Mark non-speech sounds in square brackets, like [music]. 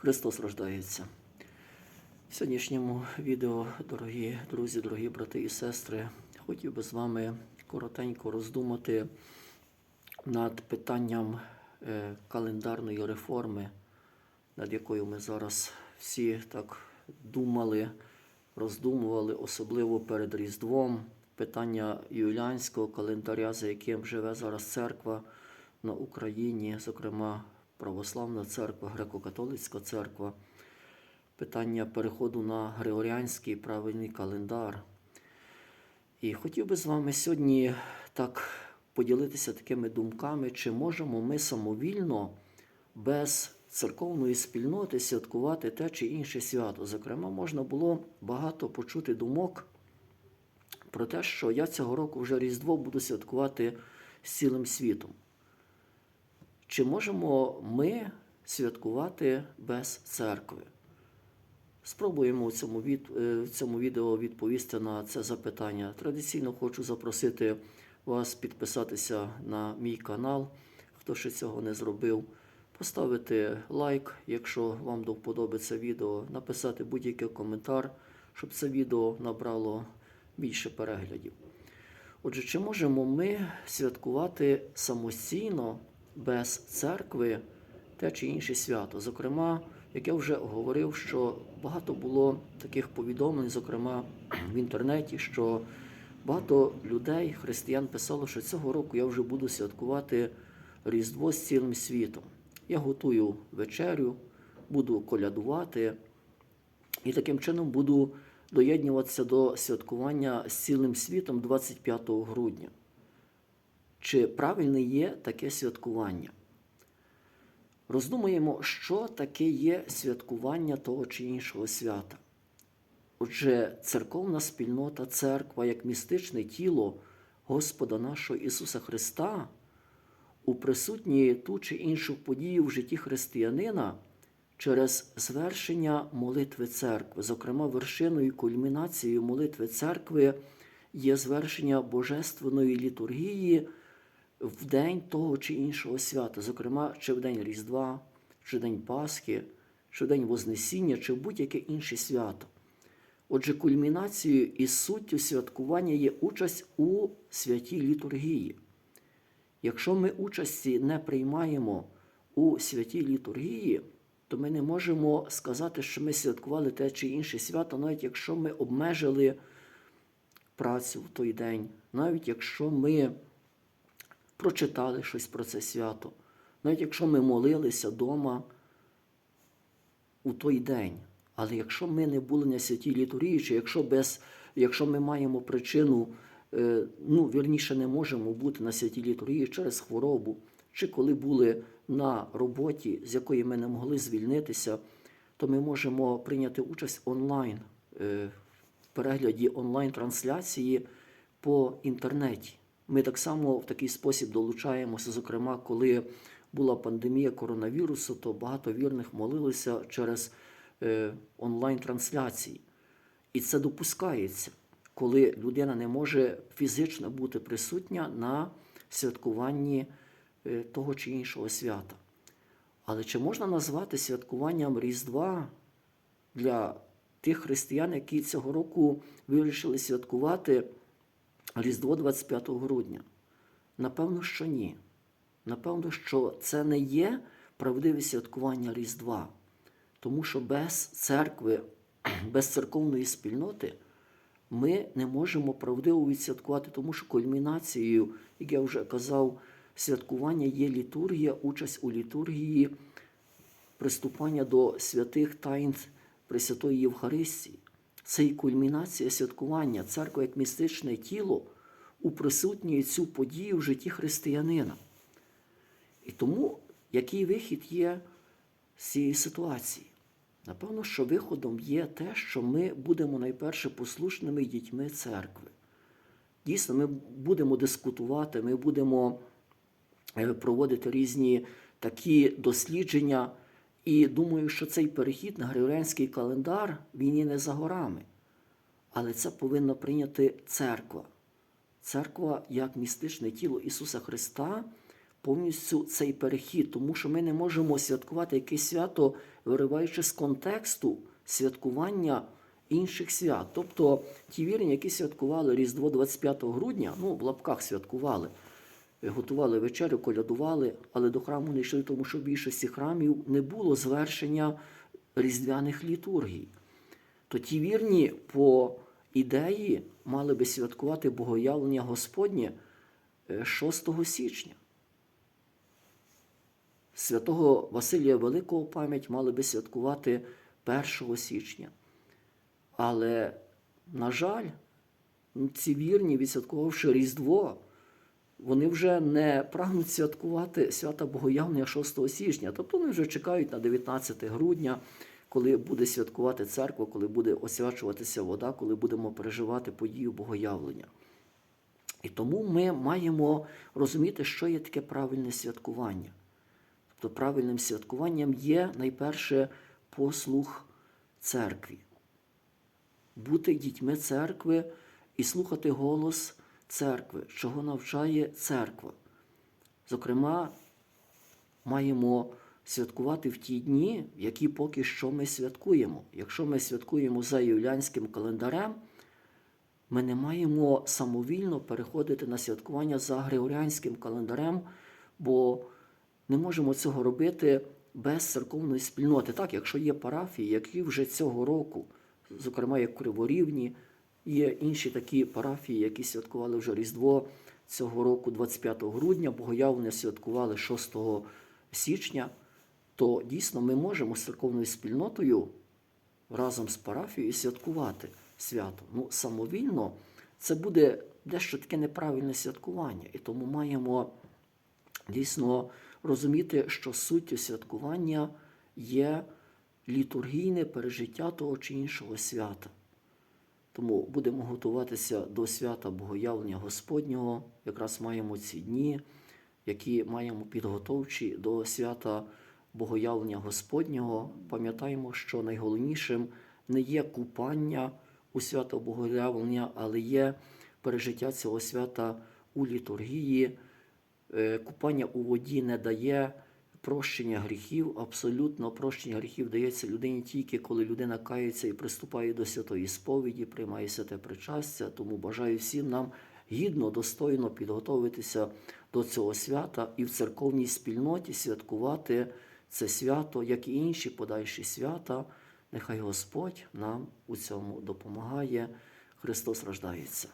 Христос рождається. В сьогоднішньому відео, дорогі друзі, дорогі брати і сестри, хотів би з вами коротенько роздумати над питанням е, календарної реформи, над якою ми зараз всі так думали, роздумували, особливо перед Різдвом, питання юліанського календаря, за яким живе зараз церква на Україні, зокрема Православна церква, Греко-католицька церква, питання переходу на Григоріанський правильний календар. І хотів би з вами сьогодні так поділитися такими думками, чи можемо ми самовільно без церковної спільноти святкувати те чи інше свято. Зокрема, можна було багато почути думок про те, що я цього року вже Різдво буду святкувати з цілим світом. Чи можемо ми святкувати без церкви? Спробуємо в цьому, від, е, в цьому відео відповісти на це запитання. Традиційно хочу запросити вас підписатися на мій канал, хто ще цього не зробив, поставити лайк, якщо вам це відео, написати будь-який коментар, щоб це відео набрало більше переглядів. Отже, чи можемо ми святкувати самостійно без церкви те чи інше свято? Зокрема, як я вже говорив, що багато було таких повідомлень, зокрема в інтернеті, що багато людей, християн, писало, що цього року я вже буду святкувати Різдво з цілим світом. Я готую вечерю, буду колядувати і таким чином буду доєднуватися до святкування з цілим світом 25 грудня. Чи правильне є таке святкування? Роздумуємо, що таке є святкування того чи іншого свята. Отже, церковна спільнота, церква як містичне тіло Господа нашого Ісуса Христа уприсутнює ту чи іншу подію в житті християнина через звершення молитви церкви. Зокрема, вершиною і кульмінацією молитви церкви є звершення божественної літургії в день того чи іншого свята, зокрема, чи в день Різдва, чи в день Пасхи, чи в день Вознесіння, чи в будь-яке інше свято. Отже, кульмінацією і суттю святкування є участь у святій літургії. Якщо ми участі не приймаємо у святій літургії, то ми не можемо сказати, що ми святкували те чи інше свято, навіть якщо ми обмежили працю в той день, навіть якщо ми прочитали щось про це свято, навіть якщо ми молилися вдома у той день. Але якщо ми не були на святій літургії, чи якщо, без, якщо ми маємо причину, е, ну, вірніше, не можемо бути на святій літургії через хворобу, чи коли були на роботі, з якої ми не могли звільнитися, то ми можемо прийняти участь онлайн е, в перегляді онлайн-трансляції по інтернеті. Ми так само в такий спосіб долучаємося, зокрема, коли була пандемія коронавірусу, то багато вірних молилися через е, онлайн-трансляції. І це допускається, коли людина не може фізично бути присутня на святкуванні е, того чи іншого свята. Але чи можна назвати святкуванням Різдва для тих християн, які цього року вирішили святкувати Різдво 25 грудня? Напевно, що ні. Напевно, що це не є правдиве святкування Різдва. Тому що без церкви, [clears throat] без церковної спільноти ми не можемо правдиво відсвяткувати, тому що кульмінацією, як я вже казав, святкування є літургія, участь у літургії, приступання до святих тайн Пресвятої Євхаристії. Це і кульмінація святкування, церква як містичне тіло уприсутнює цю подію в житті християнина. І тому який вихід є з цієї ситуації? Напевно, що виходом є те, що ми будемо найперше послушними дітьми церкви. Дійсно, ми будемо дискутувати, ми будемо е, проводити різні такі дослідження. І думаю, що цей перехід на Григоріанський календар він є не за горами. Але це повинна прийняти церква. Церква як містичне тіло Ісуса Христа повністю цей перехід, тому що ми не можемо святкувати якесь свято, вириваючи з контексту святкування інших свят. Тобто ті вірні, які святкували Різдво 25 грудня, ну в лапках святкували, готували вечерю, колядували, але до храму не йшли, тому що в більшості храмів не було звершення різдвяних літургій. То ті вірні по ідеї мали би святкувати богоявлення Господнє е, 6 січня. Святого Василія Великого пам'ять мали би святкувати 1 січня. Але, на жаль, ці вірні, відсвяткувавши Різдво, вони вже не прагнуть святкувати свята Богоявлення 6 січня. Тобто вони вже чекають на 19 грудня, коли буде святкувати церква, коли буде освячуватися вода, коли будемо переживати подію Богоявлення. І тому ми маємо розуміти, що є таке правильне святкування. Тобто правильним святкуванням є найперше послух церкві. Бути дітьми церкви і слухати голос церкви, чого навчає церква. Зокрема, маємо святкувати в ті дні, які поки що ми святкуємо. Якщо ми святкуємо за юліанським календарем, ми не маємо самовільно переходити на святкування за григоріанським календарем, бо не можемо цього робити без церковної спільноти. Так, якщо є парафії, які вже цього року, зокрема як Криворівні, є інші такі парафії, які святкували вже Різдво цього року, 25 грудня, богоявлення святкували 6 січня, то дійсно ми можемо з церковною спільнотою разом з парафією святкувати свято. Ну, самовільно це буде дещо таке неправильне святкування. І тому маємо дійсно розуміти, що суттю святкування є літургійне пережиття того чи іншого свята. Тому будемо готуватися до свята Богоявлення Господнього. Якраз маємо ці дні, які маємо підготовчі до свята Богоявлення Господнього. Пам'ятаємо, що найголовнішим не є купання у свято Богоявлення, але є пережиття цього свята у літургії. Е, Купання у воді не дає прощення гріхів. Абсолютно прощення гріхів дається людині тільки коли людина кається і приступає до святої сповіді, приймає святе причастя. Тому бажаю всім нам гідно, достойно підготовитися до цього свята і в церковній спільноті святкувати це свято, як і інші подальші свята. Нехай Господь нам у цьому допомагає. Христос рождається.